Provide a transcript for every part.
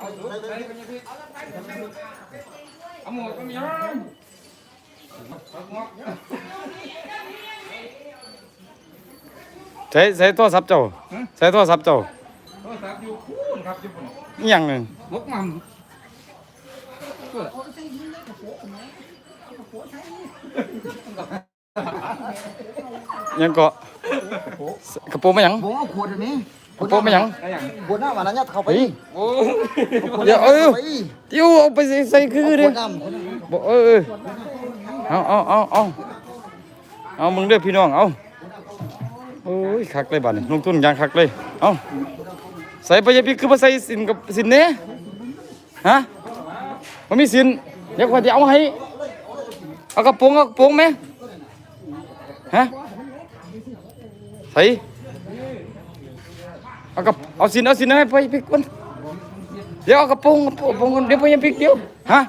เอาหมดก็มีอะใช้ใช้โทรศัพท์เจ้าใช้โทรศัพท์เจ้าโทรศัพท์อยู่คูนครับอยู่บนอีหยังหนึงมกมันยังเกาะกระโปรงมาหยังผมเอาขวดอันนี้ โปรงมาหยังอะไรอย่างขวดน้ำอันนั้นยัดเข้าไปเฮ้ยโอ้เดี๋ยวเออไปติ้วเอาไปใส่ใส่คือขเด้วดน้ำขวดน้ำบอกเออเออเอาเอาเอาเอาเอามึงเด้อพี่น้องเอาโอ้ยคักเลยบัดนี้ลงทุนอยางคักเลยเอาใส่ไปยาพิกคือมาใส่สินกับสินเนี้ฮะมันมีสินเดี๋ยวขอยจะเอาให้เอากระโปรงเอากระโปรงไหมฮะใส่ เอากระเอาสินเอาสินให้ไปพิกคนเดี๋ยวเอากระปรงกระปรงเดี๋ยวไปยาพิกเดี๋ยวฮะ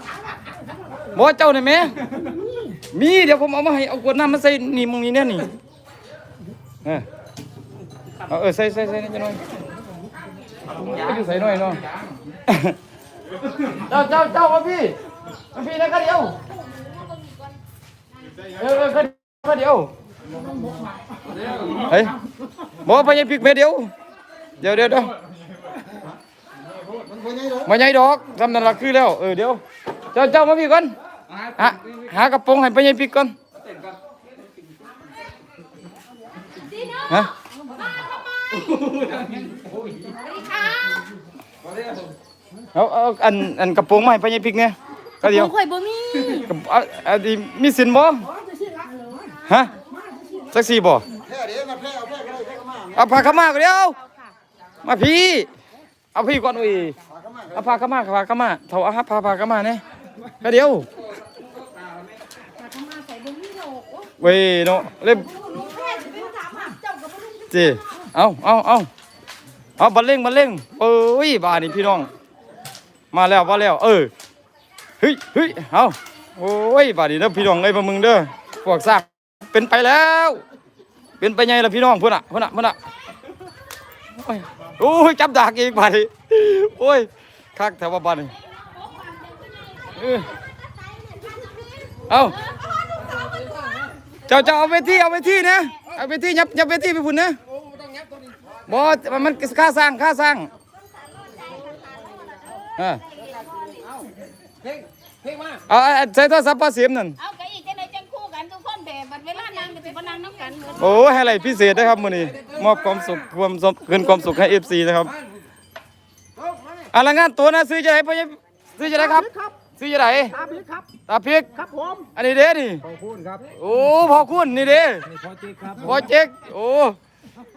บ่เจ้านี่แม่มีเดี๋ยวผมเอามาให้เอาขวดน้ำมาใส่นี่มึงนี่แน่นี่เออเออใส่ใส่ใส่นี่จะหน่อยเอาอยู่ใส่หน่อยเนาะเจ้าเจ้าเจ้ามาพี่มาพี่นะก็เดียวเออเออก็ก็เดียวเฮ้ยบ่ไปยังพริกเม็ดเดียว เดี๋ยวเดี๋ยวเดี๋ยวมันขวดใหญ่ดอกมาใหญ่ดอกทำนั่นละคือแล้วเออเดี๋ยวเจ้าเจ้ามาพี่ก่อนหาหากระโปรงให้ไปยัยปิกก่อนฮะเอาเอาอันอันกระโปรงมาให้ไปยัยปิกเนี่ยก็เดียวข่อยบ่มีกระเอาอันนี้มีสินบ่ฮะจักสี่บ่แพ้เดี๋ยวมาแพ้เอาแพ้ก็ได้แพ้ก็มาเอาผ้าขาวมาก็เดียว มาพี่ เอาพี่ก่อนอุ้ยฝากเข้ามาเอาผ้าขาวมาผ้าขาวมาเท่าเอาผ้าผ้าขามาเนี่ยก็เดียวเว้ยเนาะเล่มจีเอาเอาเอาเอาบันเล่งบันเล่งเอ้ยบานี่พี่น้อง มาแล้วมาแล้ว เออเฮ้ยเฮ้ยเอาโอ้ยบานี่เด้อพี่น้องเอ้พวกมึงเด้อพวกซากเป็นไปแล้ว เป็นไปไงล่ะพี่น้องเพุ่อนอะพุ่อนอะพุ่อนอะ โอ้ยโอ้ยจับดากอีกบาดนี่โอ้ยคักแถวว่าบานี่เออเอาเจ้าเจ้าเอาไปที่เอาไปที่นะเอาไปที่ยับยับไปที่ไปพุ่นนะบอมันมันค่าสร้างค่าสร้างอ่าเพ่งเพ่งมาเอาเอาเอาใช้โทรศัพท์ปลาเสียมนั่น โอ้ให้อะไรพิเศษนะครับมื้อนี้มอบความสุขความสุขคืนความสุขให้ FC นะครับอะละงานตัวนะซื้อจะไหนพ่อใหญ่ซื้อจะไหนครับ ซื้อจะไหนตาพี่ครับตาพริกครับผมอันนี้เด้นี่ขอบคุณครับโอ้พอคุณนี่เด้นี่พอจีครับพอเจ๊กโอ้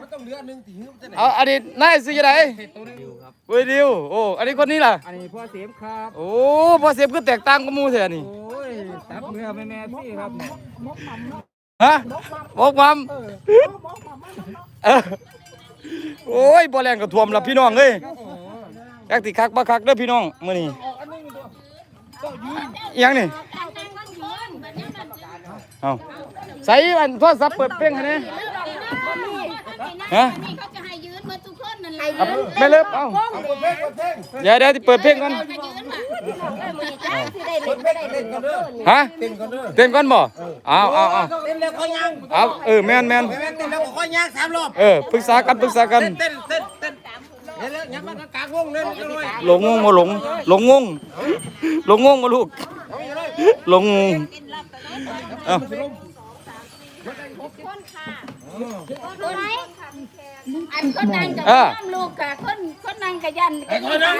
มันต้องเหลือหนึ่งถึงจะไหนเอาอันนี้นายซื้อจะไหนตัวนึงครับเว้ยดิวโอ้อันนี้คนนี้ล่ะอันนี้พ่อเสียมครับโอ้พอเสียบคือแตกต่างกับหมู่แท้นี่โอ้ยตับเมื่อแม่แม่พี่ครับ ฮะบอกความเออโอ้ยบ่แรงก็ท่วมละพี่น้องเอ้ยอยากสิคักบ่คักเด้อพี่น้องมื้อนี้อิหยังนี่การนั่งมันยืนบัดนี้มันสิเอาใส่อันโทรศัพท์เปิดเพลงให้แหน่ฮะฮะนี่เขาจะให้ยืนหมดทุกคนนั่นแหละเอาไม่เลิกเอาเดี๋ยวเดี๋ยวที่เปิดเพลงก่อน ให้ยืนมาฮะเต้นก่อนบ่เอาเอาเอาเต้นแล้วค่อยย่างเอาเออแม่นแม่นเต้นแล้วค่อยย่างสามรอบเออปรึกษากันปรึกษากันเต้นเต้นเต้นเดี๋ยวยับมากลงงงเลยหลงงงมาหลงหลงงงหลงงงมาลูกหลงงงเอาคนค่ะคนไหนอันคนนั่งกับน้ำลูกค่ะคนคนนั่งกับยันกับยัน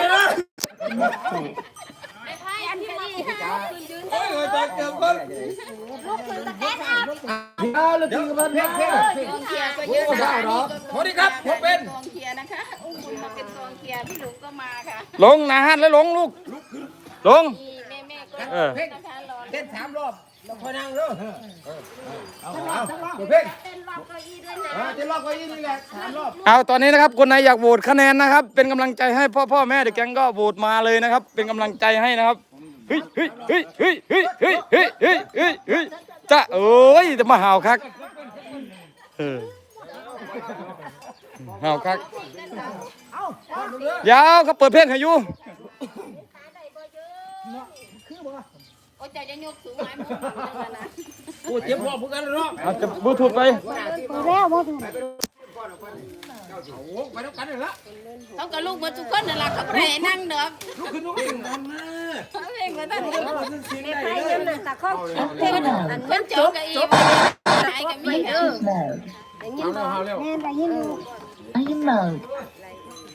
เอาเลยถึงกันเพ่งเพ่งกองเชียร์ก็เยอะนะคะสวัสดีครับผมเป็นกองเชียร์นะคะ อุ้มบุญมาเป็นกองเชียร์พี่หลุงก็มาค่ะหลงนาหันแล้วหลงลูกหลงมีแม่แม่ก็เออนะคะรอเต้นสามรอบแล้วคอยนั่งเด้อเอาเพ่งเต้นรอบเก้าอี้ด้วยนะเต้นรอบก็ยี่นี่แหละสามรอบเอาตอนนี้นะครับคนไหนอยากโหวตคะแนนนะครับ เป็นกำลังใจให้พ่อพ่อแม่เด็กแก๊งก็โหวตมาเลยนะครับ เป็นกำลังใจให้นะครับ จ้าโอ้ยจะมาหาวคักเออหาวคักยาวเขาเปิดเพลงให้อยู่โอ้ยใจจะยกสูงไหมโอ้เจ็บหัพวกกันเลยเนาะบูทูดไปโอ้วไปแล้วกันเลยละต้องกับลูกมาทุกคนนั่นแหละเขาไปนั่งเด้อลูกขึ้นลูกน เขาเองว่าท่านเห็นใครยืนน่ะตะข้อเพ่งน่ะอันมันโจกกับอีบ่ตายกับมีเด้อได้ยินบ่เอาแล้วแม่นได้ยินอยู่ Iron mode.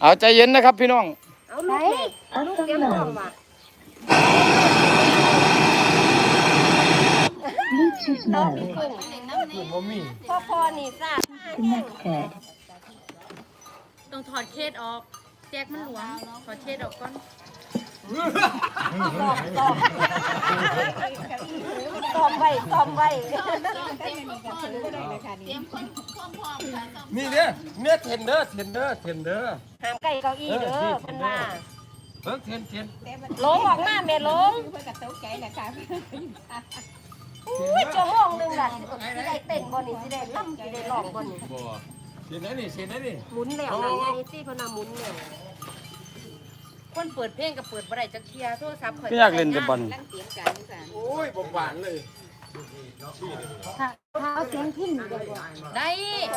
เอาใจเย็นนะครับพี่น้องเอาลูกเด็กเอาลูกเก็บของว่ะ Bluetooth mode. พ่อพ่อนี่ซ่า Connected. ต้องถอดเคสออก แจกมันหลวมถอดเคสออกก่อน ซ้อมไว้ซ้อมไว้เตรียมคนพร้อมๆกันนี่เนี่ยเนี่ยเทนเดอร์เทนเดอร์เทนเดอร์ห้ามใกล้เก้าอี้เด้อเพิ่นว่าเพิ่งเทนเทนลงออกมาแม่ลงเพื่อนก็ตกใจแหละค่ะอุ้ยชั่วโมงหนึงล่ะสิได้เต้นบ่นี่สิได้ล่ำสิได้ร้องบ่นี่บ่เทนนั่นนี่เทนนั่นนี่หมุนแล้วนั่นไงสิเพิ่นน่ะหมุนแล้ว คนเปิดเพลงกับเปิดบ่ได้จักเทียโทรศัพท์ข่อยพี่อยากเล่นแต่บอล นั่งเตรียมกันค่ะโอ้ยบ่หวานเลยถ้าถ้าเอาเสียงพินได้บ่ได้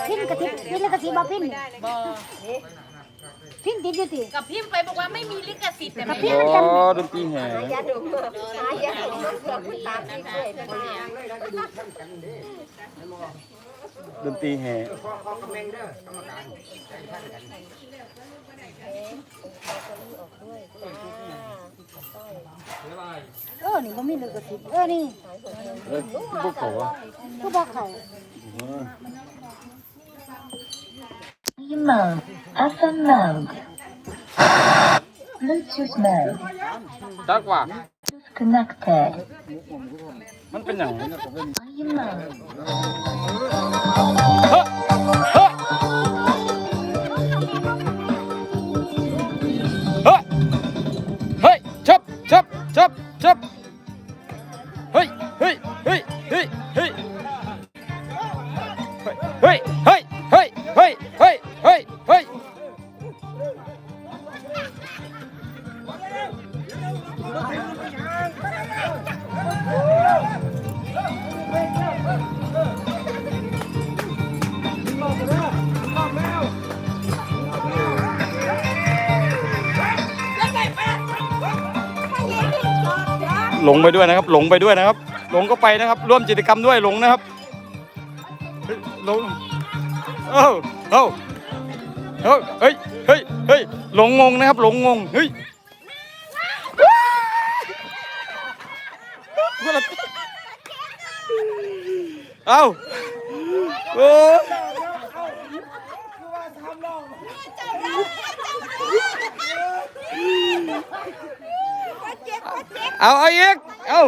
พินกะทิพินแล้วกะทิบ่พินบ่พินติดอยู่ติกับพิมพ์ไปบอกว่าไม่มีลิขสิทธิ์แต่ไม่อ๋อดนตรีแห่หายาดมหายาดมเกือบตามที่เคยเพิ่นว่า ดนตรีแห่เออ นี่บ่มีเลยกะทิเออ นี่เอ้ยพวกเขาอะคือบ่เข้า Iron mode. FM mode. Bluetooth mode. จักว่า Connected. มันเป็นอย่าง Iron หลงไปด้วยนะครับ หลงไปด้วยนะครับ หลงก็ไปนะครับ ร่วมกิจกรรมด้วยหลงนะครับหลงเอ้าเอ้าเอ้าเฮ้ยเฮ้ยเฮ้ยหลงงงนะครับ หลงงงเฮ้ยเอ้าโอ้ย เอาเอาอีกเอา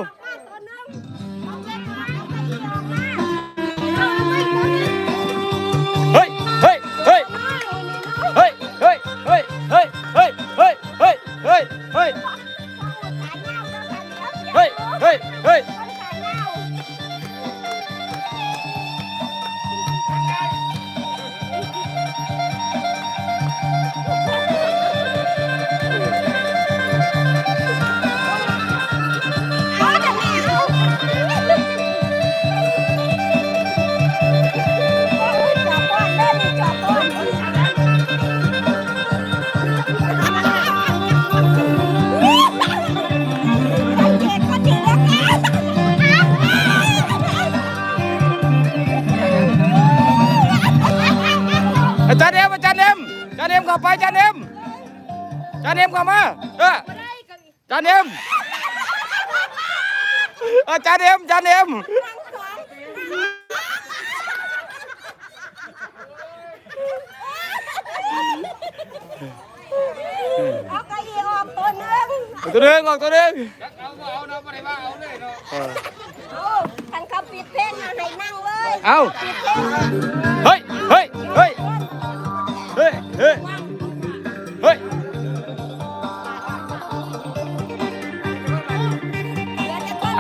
าจารย์เอ็มเข้ามาเอออาจารย์เอ็มอาจารย์เอ็มอาจารย์เอ็มเอาเก้าอี้ออกตัวหนึงตัวหนึงออกตัวหนึงเอาเอาเนาะบ่ได้ว่าเอาเลยเนาะเออเอาคันเขาปิดเพลงน่ะให้นั่งเลยเอาปิดเพลงเฮ้ยเฮ้ย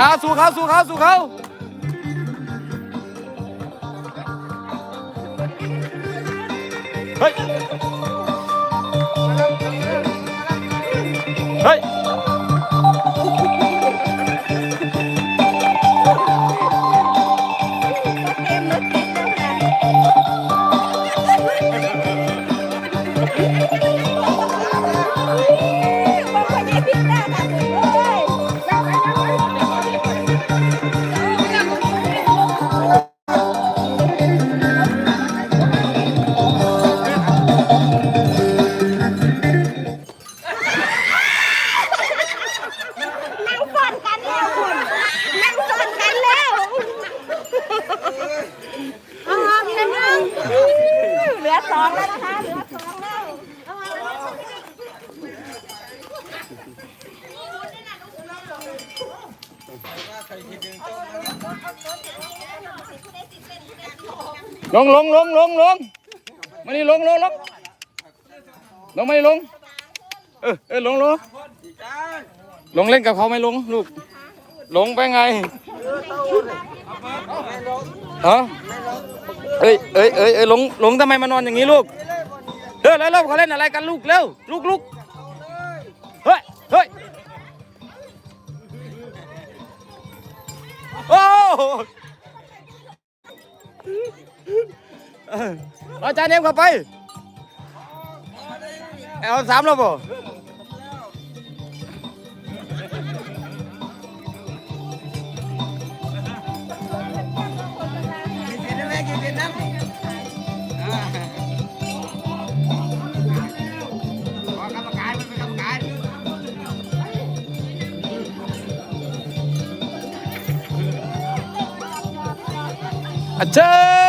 อาสู้เขาสู้เขาสู้เขาเฮ้ย เฮ้ย ลงลงลงลงลงมานี่ลงลงลงลงมานี่ลง เออเออลงลงลงเล่นกับเขาไหมลงลูกลงไปไงฮะเอ้ยเอ้ยเอ้ยเอ้ยลงลงทำไมมานอนอย่างนี้ลูกเร็วเร็วเร็วเขาเล่นอะไรกันลูกเร็วลูกลูกเฮ้ยเฮ้ยโอ้ อาจานเอ็มเข้าไป เอาสามแล้วบ่อะเชิญ